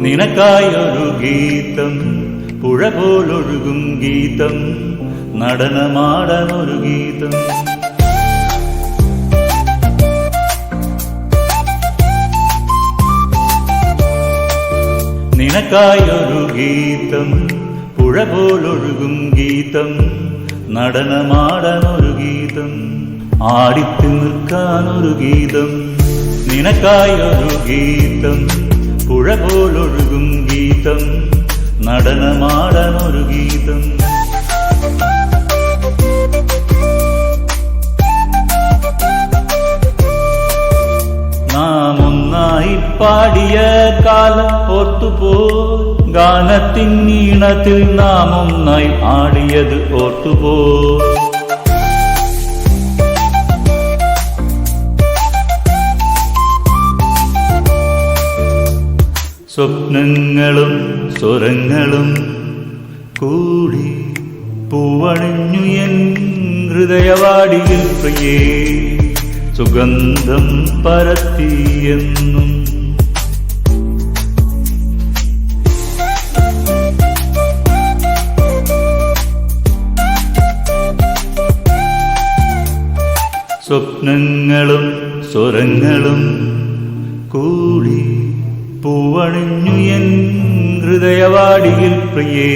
നിനക്കായൊരു ഗീതം പുഴ പോലൊഴുകും ഗീതം നടനമാടനൊരു ഗീതം. നിനക്കായൊരു ഗീതം പുഴ പോലൊഴുകും ഗീതം നടനമാടനൊരു ഗീതം ആടിത്തു നിൽക്കാനൊരു ഗീതം. നിനക്കായൊരു ഗീതം പുഴ പോലൊഴുകും ഗീതം നടനമാടാനൊരു ഗീതം നാം ഒന്നായി പാടിയ കാലം ഓർത്തുപോയി ഗാനത്തിൻ ഈണത്തിൽ നാം ഒന്നായി ആടിയത് ഓർത്തുപോയി സ്വപ്നങ്ങളും സ്വരങ്ങളും കൂടി പൂവണിഞ്ഞു എൻ ഹൃദയവാടിയിൽ പ്രിയേ. സുഗന്ധം പരത്തിയെന്നും സ്വപ്നങ്ങളും സ്വരങ്ങളും കൂടി പൂവണിഞ്ഞു എൻ ഹൃദയവാടിയിൽ പ്രിയേ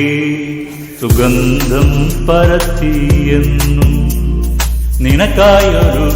സുഗന്ധം പരത്തിയെന്നും നിനക്കായൊരു